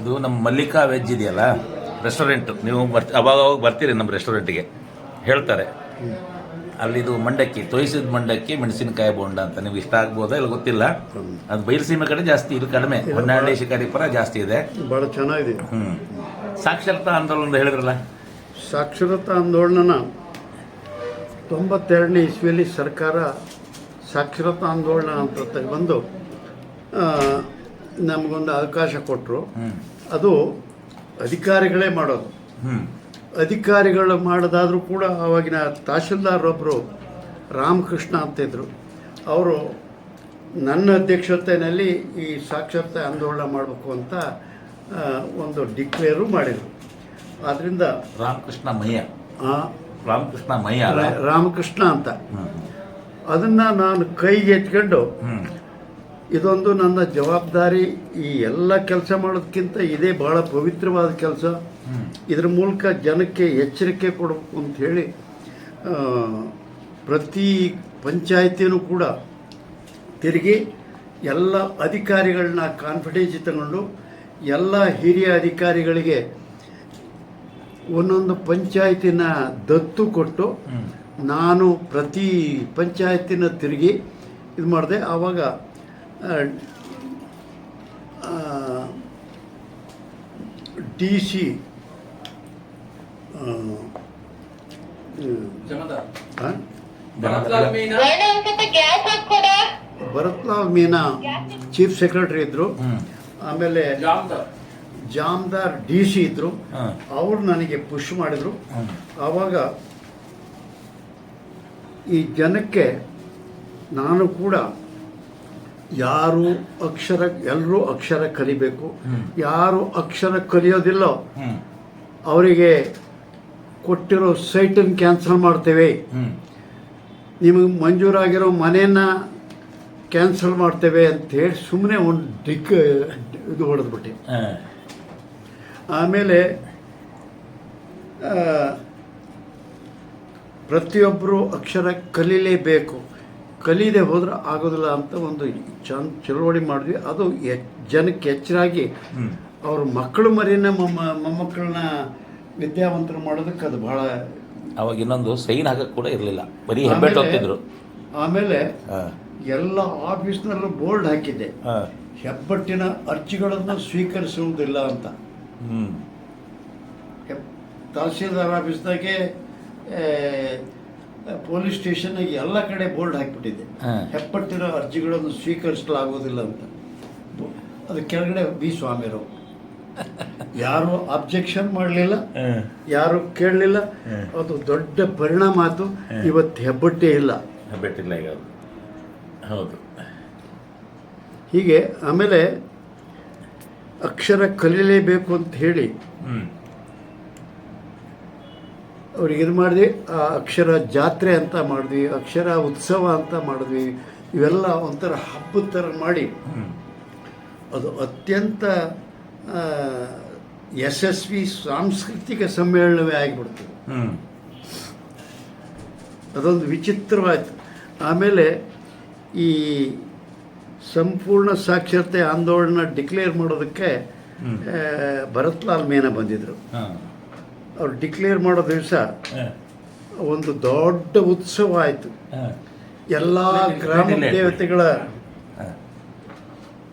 ಇದು ನಮ್ಮ ಮಲ್ಲಿಕಾ ವೆಜ್ ಇದೆಯಲ್ಲ ರೆಸ್ಟೋರೆಂಟ್ ನೀವು ಬರ್ತಿ ಅವಾಗ ಅವಾಗ ಬರ್ತೀರಿ ನಮ್ಮ ರೆಸ್ಟೋರೆಂಟಿಗೆ ಹೇಳ್ತಾರೆ. ಅಲ್ಲಿದು ಮಂಡಕ್ಕಿ ತೋಯಿಸಿದ ಮಂಡಕ್ಕಿ ಮೆಣಸಿನಕಾಯಿ ಬೋಂಡ ಅಂತ. ನಿಮ್ಗೆ ಇಷ್ಟ ಆಗ್ಬೋದಾ ಇಲ್ಲ ಗೊತ್ತಿಲ್ಲ? ಅದು ಬೈಲಸೀಮೆ ಕಡೆ ಜಾಸ್ತಿ ಇದು ಕಡಿಮೆ. ಹೊನ್ನಾಳಿ ಶಿಕಾರಿಪುರ ಜಾಸ್ತಿ ಇದೆ. ಭಾಳ ಚೆನ್ನಾಗಿದೆ. ಹ್ಞೂ ಸಾಕ್ಷರತಾ ಆಂದೋಲನ ಹೇಳಿದ್ರಲ್ಲ? ಸಾಕ್ಷರತಾ ಆಂದೋಲನ ತೊಂಬತ್ತೆರಡನೇ ಇಸ್ವಿಯಲ್ಲಿ ಸರ್ಕಾರ ಸಾಕ್ಷರತಾ ಆಂದೋಲನ ಅಂತ ತಗೊಂಡು ನಮಗೊಂದು ಅವಕಾಶ ಕೊಟ್ಟರು ಅದು ಅಧಿಕಾರಿಗಳೇ ಮಾಡೋದು. ಅಧಿಕಾರಿಗಳು ಮಾಡೋದಾದರೂ ಕೂಡ ಆವಾಗಿನ ತಹಶೀಲ್ದಾರೊಬ್ಬರು ರಾಮಕೃಷ್ಣ ಅಂತಿದ್ರು. ಅವರು ನನ್ನ ಅಧ್ಯಕ್ಷತೆಯಲ್ಲಿ ಈ ಸಾಕ್ಷರತೆ ಆಂದೋಲನ ಮಾಡಬೇಕು ಅಂತ ಒಂದು ಡಿಕ್ಲೇರು ಮಾಡಿದರು. ಆದ್ದರಿಂದ ರಾಮಕೃಷ್ಣ ಮಯ್ಯ ರಾಮಕೃಷ್ಣ ಮಯ್ಯ ರಾಮಕೃಷ್ಣ ಅಂತ. ಅದನ್ನು ನಾನು ಕೈಗೆ ಎತ್ಕೊಂಡು ಇದೊಂದು ನನ್ನ ಜವಾಬ್ದಾರಿ. ಈ ಎಲ್ಲ ಕೆಲಸ ಮಾಡೋದಕ್ಕಿಂತ ಇದೇ ಬಹಳ ಪವಿತ್ರವಾದ ಕೆಲಸ. ಇದ್ರ ಮೂಲಕ ಜನಕ್ಕೆ ಎಚ್ಚರಿಕೆ ಕೊಡಬೇಕು ಅಂತ ಹೇಳಿ ಪ್ರತಿ ಪಂಚಾಯತಿನೂ ಕೂಡ ತಿರುಗಿ ಎಲ್ಲ ಅಧಿಕಾರಿಗಳನ್ನ ಕಾನ್ಫಿಡೆನ್ಸ್ ತಗೊಂಡು ಎಲ್ಲ ಹಿರಿಯ ಅಧಿಕಾರಿಗಳಿಗೆ ಒಂದೊಂದು ಪಂಚಾಯತಿನ ದತ್ತು ಕೊಟ್ಟು ನಾನು ಪ್ರತಿ ಪಂಚಾಯತಿನ ತಿರುಗಿ ಇದು ಮಾಡಿದೆ ಆವಾಗ ಡಿ ಸಿ ಗ್ಯಾಸ್ ಹಾಕ್ಕೊಡ ಭರತ್ಲಾಲ್ ಮೀನಾ. ಚೀಫ್ ಸೆಕ್ರೆಟರಿ ಇದ್ರು. ಆಮೇಲೆ ಜಾಮ್ದಾರ್. ಡಿ ಸಿ ಇದ್ರು. ಅವರು ನನಗೆ ಪುಷ್ ಮಾಡಿದ್ರು. ಆವಾಗ ಈ ಜನಕ್ಕೆ ನಾನು ಕೂಡ ಯಾರು ಅಕ್ಷರ ಎಲ್ಲರೂ ಅಕ್ಷರ ಕಲಿಬೇಕು. ಯಾರು ಅಕ್ಷರ ಕಲಿಯೋದಿಲ್ಲೋ ಅವರಿಗೆ ಕೊಟ್ಟಿರೋ ಸೈಟನ್ನು ಕ್ಯಾನ್ಸಲ್ ಮಾಡ್ತೇವೆ. ನಿಮಗೆ ಮಂಜೂರಾಗಿರೋ ಮನೆಯನ್ನ ಕ್ಯಾನ್ಸಲ್ ಮಾಡ್ತೇವೆ ಅಂತ ಹೇಳಿ ಸುಮ್ಮನೆ ಒಂದು ಡಿಕ್ ಇದು ಹೊಡೆದ್ಬಿಟ್ಟೆ. ಆಮೇಲೆ ಪ್ರತಿಯೊಬ್ಬರು ಅಕ್ಷರ ಕಲೀಲೇಬೇಕು. ಕಲೀದೆ ಹೋದ್ರೆ ಆಗೋದಿಲ್ಲ ಅಂತ ಒಂದು ಚಂದ ಚಳವಳಿ ಮಾಡಿದ್ವಿ. ಅದು ಜನಕ್ಕೆ ಎಚ್ಚರಾಗಿ ಅವ್ರ ಮಕ್ಕಳು ಮರಿನ ಮೊಮ್ಮ ಮೊಮ್ಮಕ್ಕಳನ್ನ ವಿದ್ಯಾವಂತರು ಮಾಡೋದಕ್ಕೆ ಅದು ಬಹಳ ಅವಾಗ ಇನ್ನೊಂದು ಸೈನ್ ಹಾಕಕ್ಕೆ ಕೂಡ ಇರಲಿಲ್ಲ. ಬರೀ ಹೆಬ್ಬೆಟ್ಟು ಆಮೇಲೆ- ಹೋಗ್ತಿದ್ರು ಆಮೇಲೆ ಎಲ್ಲ ಆಫೀಸ್ನಲ್ಲೂ ಬೋರ್ಡ್ ಹಾಕಿದ್ದೆ. ಹೆಬ್ಬಟ್ಟಿನ ಅರ್ಜಿಗಳನ್ನು ಸ್ವೀಕರಿಸುವುದಿಲ್ಲ ಅಂತ. ತಹಸೀಲ್ದಾರ್ ಆಫೀಸ್ದಾಗೆ ಪೊಲೀಸ್ ಸ್ಟೇಷನ್ಗೆ ಎಲ್ಲ ಕಡೆ ಬೋರ್ಡ್ ಹಾಕಿಬಿಟ್ಟಿದೆ ಹೆಪ್ಪಟ್ಟಿರೋ ಹೆಬ್ಬಟ್ಟಿನ ಅರ್ಜಿಗಳನ್ನು ಸ್ವೀಕರಿಸಲಾಗುವುದಿಲ್ಲ ಅಂತ. ಅದು ಕೆಳಗಡೆ ಬಿ ಸ್ವಾಮಿರು. ಯಾರು ಅಬ್ಜೆಕ್ಷನ್ ಮಾಡಲಿಲ್ಲ ಯಾರು ಕೇಳಲಿಲ್ಲ ಅದು ದೊಡ್ಡ ಪರಿಣಾಮ ಆಯ್ತು. ಇವತ್ತು ಹೆಬ್ಬಟ್ಟೆ ಇಲ್ಲ. ಹೆಬ್ಬಟ್ಟಿಲ್ಲ ಈಗ ಹೌದು. ಹೀಗೆ ಆಮೇಲೆ ಅಕ್ಷರ ಕಲೀಲೇಬೇಕು ಅಂತ ಹೇಳಿ ಹ್ಞೂ ಅವ್ರಿಗೆ ಇದು ಮಾಡಿದ್ವಿ ಆ ಅಕ್ಷರ ಜಾತ್ರೆ ಅಂತ ಮಾಡಿದ್ವಿ ಅಕ್ಷರ ಉತ್ಸವ ಅಂತ ಮಾಡಿದ್ವಿ ಇವೆಲ್ಲ ಒಂಥರ ಹಬ್ಬದ ಥರ ಮಾಡಿ. ಅದು ಅತ್ಯಂತ ಯಶಸ್ವಿ ಸಾಂಸ್ಕೃತಿಕ ಸಮ್ಮೇಳನವೇ ಆಗಿಬಿಡ್ತು ಹ್ಞೂ ಅದೊಂದು ವಿಚಿತ್ರವಾಯಿತು. ಆಮೇಲೆ ಈ ಸಂಪೂರ್ಣ ಸಾಕ್ಷರತೆ ಆಂದೋಲನ ಡಿಕ್ಲೇರ್ ಮಾಡೋದಕ್ಕೆ. ಭರತ್ಲಾಲ್ ಮೇನ ಬಂದಿದ್ದರು ಹಾಂ. ಅವ್ರು ಡಿಕ್ಲೇರ್ ಮಾಡೋ ದಿವಸ ಒಂದು ದೊಡ್ಡ ಉತ್ಸವ ಆಯಿತು. ಎಲ್ಲ ಗ್ರಾಮ ದೇವತೆಗಳ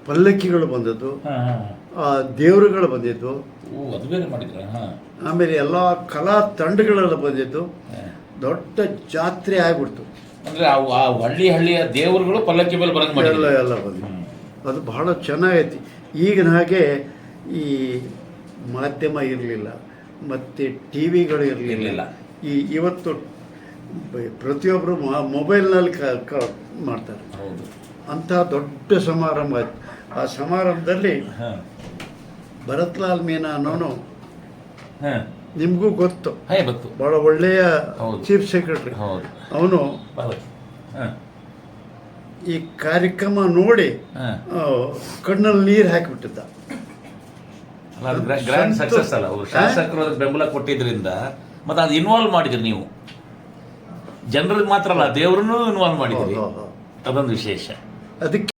ಪಲ್ಲಕ್ಕಿಗಳು ಬಂದದ್ದು. ಆ ದೇವರುಗಳು ಬಂದಿದ್ದು. ಆಮೇಲೆ ಎಲ್ಲ ಕಲಾ ತಂಡಗಳೆಲ್ಲ ಬಂದಿದ್ದು. ದೊಡ್ಡ ಜಾತ್ರೆ ಆಗ್ಬಿಡ್ತು. ಅಂದ್ರೆ ಹಳ್ಳಿ ಹಳ್ಳಿಯ ದೇವರುಗಳು ಪಲ್ಲಕ್ಕಿ ಮೇಲೆ ಬರಂಗ್ ಎಲ್ಲ ಎಲ್ಲ ಬಂದಿದ್ದು. ಅದು ಬಹಳ ಚೆನ್ನಾಗೈತಿ. ಈಗಿನ ಹಾಗೆ ಈ ಮಾಧ್ಯಮ ಇರಲಿಲ್ಲ. ಮತ್ತು ಟಿ ವಿಗಳು ಇರಲಿಲ್ಲ. ಈ ಇವತ್ತು ಪ್ರತಿಯೊಬ್ಬರು ಮೊಬೈಲ್ನಲ್ಲಿ ಕ ಮಾಡ್ತಾರೆ. ಹೌದು. ಅಂಥ ದೊಡ್ಡ ಸಮಾರಂಭ ಆಯ್ತು. ಆ ಸಮಾರಂಭದಲ್ಲಿ ಭರತ್ಲಾಲ್ ಮೀನಾ ಅನ್ನೋನು ಹಾಂ. ನಿಮಗೂ ಗೊತ್ತು. ಬಹಳ ಒಳ್ಳೆಯ. Chief secretary. ಹೌದು. ಅವನು ಈ ಕಾರ್ಯಕ್ರಮ ನೋಡಿ ಕಣ್ಣಲ್ಲಿ ನೀರು ಹಾಕಿಬಿಟ್ಟಿದ್ದ. ಗ್ರ್ಯಾಂಡ್. ಸಕ್ಸಸ್ ಅಲ್ಲ. ಅವರು ಶಾಸಕರು ಅದಕ್ಕೆ ಬೆಂಬಲ ಕೊಟ್ಟಿದ್ರಿಂದ ಮತ್ತೆ ಅದು ಇನ್ವಾಲ್ವ್ ಮಾಡಿದ್ರಿ ನೀವು. ಜನರಿಗೆ ಮಾತ್ರ ಅಲ್ಲ ದೇವ್ರನ್ನೂ ಇನ್ವಾಲ್ವ್ ಮಾಡಿದ್ರಿ. ಅದೊಂದು ವಿಶೇಷ. ಅದಕ್ಕೆ